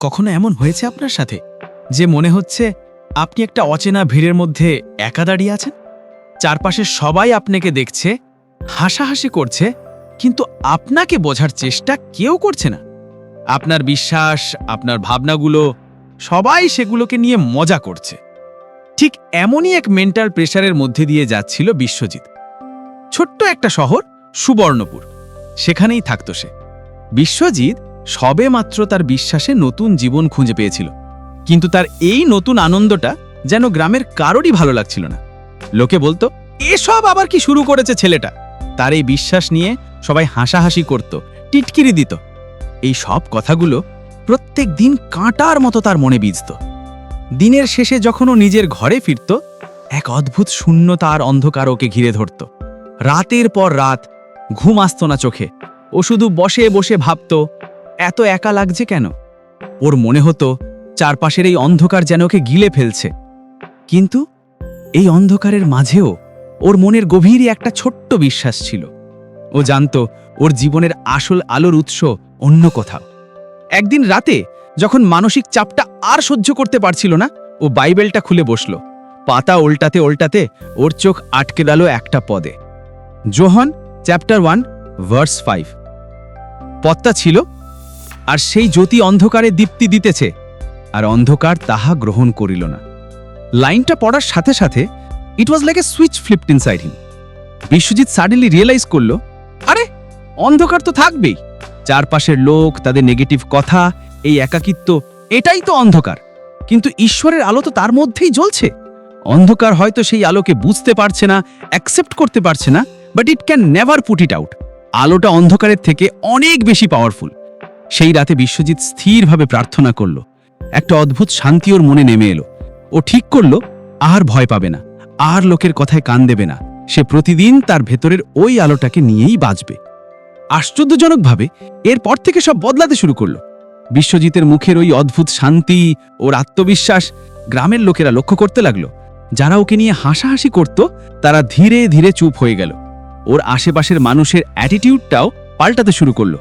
কখনো এমন হয়েছে আপনার সাথে যে মনে হচ্ছে আপনি একটা অচেনা ভিড়ের মধ্যে একা দাঁড়িয়ে আছেন? চারপাশে সবাই আপনাকে দেখছে, হাসাহাসি করছে, কিন্তু আপনাকে বোঝার চেষ্টা কেউ করছে না। আপনার বিশ্বাস, আপনার ভাবনাগুলো, সবাই সেগুলোকে নিয়ে মজা করছে। ঠিক এমনই এক মেন্টাল প্রেশারের মধ্যে দিয়ে যাচ্ছিল বিশ্বজিৎ। ছোট্ট একটা শহর, সুবর্ণপুর। সেখানেই থাকত সে। বিশ্বজিৎ সবে মাত্র তার বিশ্বাসে নতুন জীবন খুঁজে পেয়েছিল। কিন্তু তার এই নতুন আনন্দটা যেন গ্রামের কারোরই ভালো লাগছিল না। লোকে বলতো, এসব আবার কি শুরু করেছে ছেলেটা? তার এই বিশ্বাস নিয়ে সবাই হাসাহাসি করত, টিটকিরি দিত। এই সব কথাগুলো প্রত্যেক দিন কাঁটার মতো তার মনে বিজত। দিনের শেষে যখন ও নিজের ঘরে ফিরত, এক অদ্ভুত শূন্যতা আর অন্ধকার ওকে ঘিরে ধরত। রাতের পর রাত, ঘুম আসতো না চোখে। ও শুধু বসে বসে ভাবত এত একা লাগছে কেন? ওর মনে হতো চারপাশের এই অন্ধকার যেন ওকে গিলে ফেলছে। কিন্তু এই অন্ধকারের মাঝেও ওর মনের গভীরই একটা ছোট্ট বিশ্বাস ছিল। ও জানতো ওর জীবনের আসল আলোর উৎস অন্য কোথাও। একদিন রাতে যখন মানসিক চাপটা আর সহ্য করতে পারছিল না, ও বাইবেলটা খুলে বসল। পাতা ওল্টাতে ওল্টাতে ওর চোখ আটকে গেল একটা পদে। John chapter one verse five. পদটা ছিল আর সেই জ্যোতি অন্ধকারে দীপ্তি দিতেছে, আর অন্ধকার তাহা গ্রহণ করিল না। লাইনটা পড়ার সাথে সাথে it was like a switch flipped inside him Biswajit suddenly realise করল, আরে, অন্ধকার তো থাকবেই। চারপাশের লোক, তাদের নেগেটিভ কথা, এই একাকিত্ব, এটাই তো অন্ধকার। কিন্তু ঈশ্বরের আলো তো তার মধ্যেই জ্বলছে। অন্ধকার হয়তো সেই আলোকে বুঝতে পারছে না অ্যাকসেপ্ট করতে পারছে না but it can never put it out আলোটা অন্ধকারের থেকে অনেক বেশি পাওয়ারফুল সেই রাতে বিশ্বজিৎ স্থিরভাবে প্রার্থনা করল। একটা অদ্ভুত শান্তি ওর মনে নেমে এলো। ও ঠিক করল, আর ভয় পাবে না, আর লোকের কথায় কান দেবে না। সে প্রতিদিন তার ভেতরের ওই আলোটাকে নিয়েই বাঁচবে আশ্চর্যজনকভাবে এরপর থেকে সব বদলাতে শুরু করল। বিশ্বজিতের মুখের ওই অদ্ভুত শান্তি, ওর আত্মবিশ্বাস গ্রামের লোকেরা লক্ষ্য করতে লাগল। যারা ওকে নিয়ে হাসাহাসি করত, তারা ধীরে ধীরে চুপ হয়ে গেল। ওর আশেপাশের মানুষের অ্যাটিটিউডটাও পাল্টাতে শুরু করল।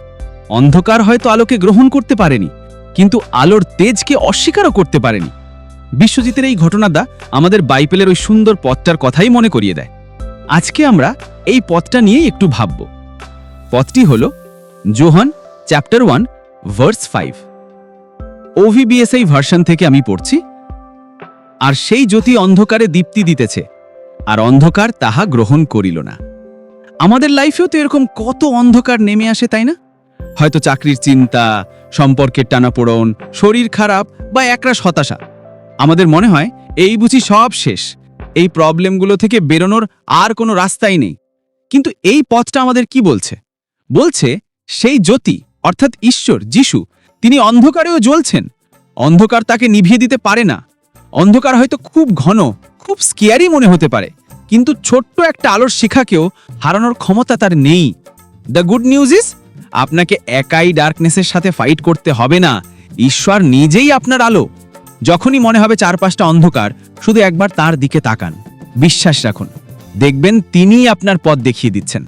অন্ধকার হয়তো আলোকে গ্রহণ করতে পারেনি, কিন্তু আলোর তেজকে অস্বীকারও করতে পারেনি। বিশ্বজিতের এই ঘটনাটা আমাদের বাইপেলের ওই সুন্দর পথটার কথাই মনে করিয়ে দেয়। আজকে আমরা এই পথটা নিয়েই একটু ভাবব। পথটি হল John chapter one, verse five. OVBSI version থেকে আমি পড়ছি, আর সেই জ্যোতি অন্ধকারে দীপ্তি দিতেছে, আর অন্ধকার তাহা গ্রহণ করিল না। আমাদের লাইফেও তো এরকম কত অন্ধকার নেমে আসে, তাই না? হয়তো চাকরির চিন্তা, সম্পর্কের টানাপোড়ন, শরীর খারাপ বা একরাশ হতাশা। আমাদের মনে হয় এই বুঝি সব শেষ। এই প্রবলেমগুলো থেকে বেরোনোর আর কোনো রাস্তাই নেই। কিন্তু এই পথটা আমাদের কি বলছে? বলছে সেই জ্যোতি, অর্থাৎ ঈশ্বর, যিশু, তিনি অন্ধকারেও জ্বলছেন। অন্ধকার তাকে নিভিয়ে দিতে পারে না। অন্ধকার হয়তো খুব ঘন, খুব স্কেয়ারি মনে হতে পারে। কিন্তু ছোট্ট একটা আলোর শিখাকেও হারানোর ক্ষমতা তার নেই। দ্য গুড নিউজ ইজ আপনাকে একাই ডার্কনেসের সাথে ফাইট করতে হবে না। ঈশ্বর নিজেই আপনার আলো। যখনই মনে হবে চারপাশটা অন্ধকার, শুধু একবার তার দিকে তাকান। বিশ্বাস রাখুন, দেখবেন তিনিই আপনার পথ দেখিয়ে দিচ্ছেন।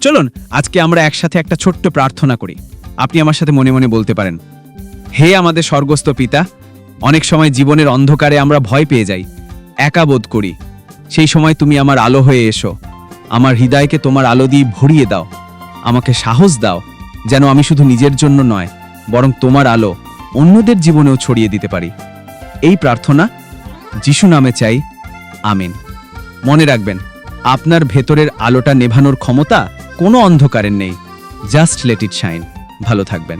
চলুন, আজকে আমরা একসাথে একটা ছোট্ট প্রার্থনা করি। আপনি আমার সাথে মনে মনে বলতে পারেন, হে আমাদের স্বর্গস্থ পিতা, অনেক সময় জীবনের অন্ধকারে আমরা ভয় পেয়ে যাই, একা বোধ করি। সেই সময় তুমি আমার আলো হয়ে এসো। আমার হৃদয়কে তোমার আলো দিয়ে ভরিয়ে দাও। আমাকে সাহস দাও। যেন আমি শুধু নিজের জন্য নয়, বরং তোমার আলো অন্যদের জীবনেও ছড়িয়ে দিতে পারি। এই প্রার্থনা যিশু নামে চাই, আমিন। মনে রাখবেন, আপনার ভেতরের আলোটা নেভানোর ক্ষমতা কোনো অন্ধকারের নেই। Just let it shine. ভালো থাকবেন।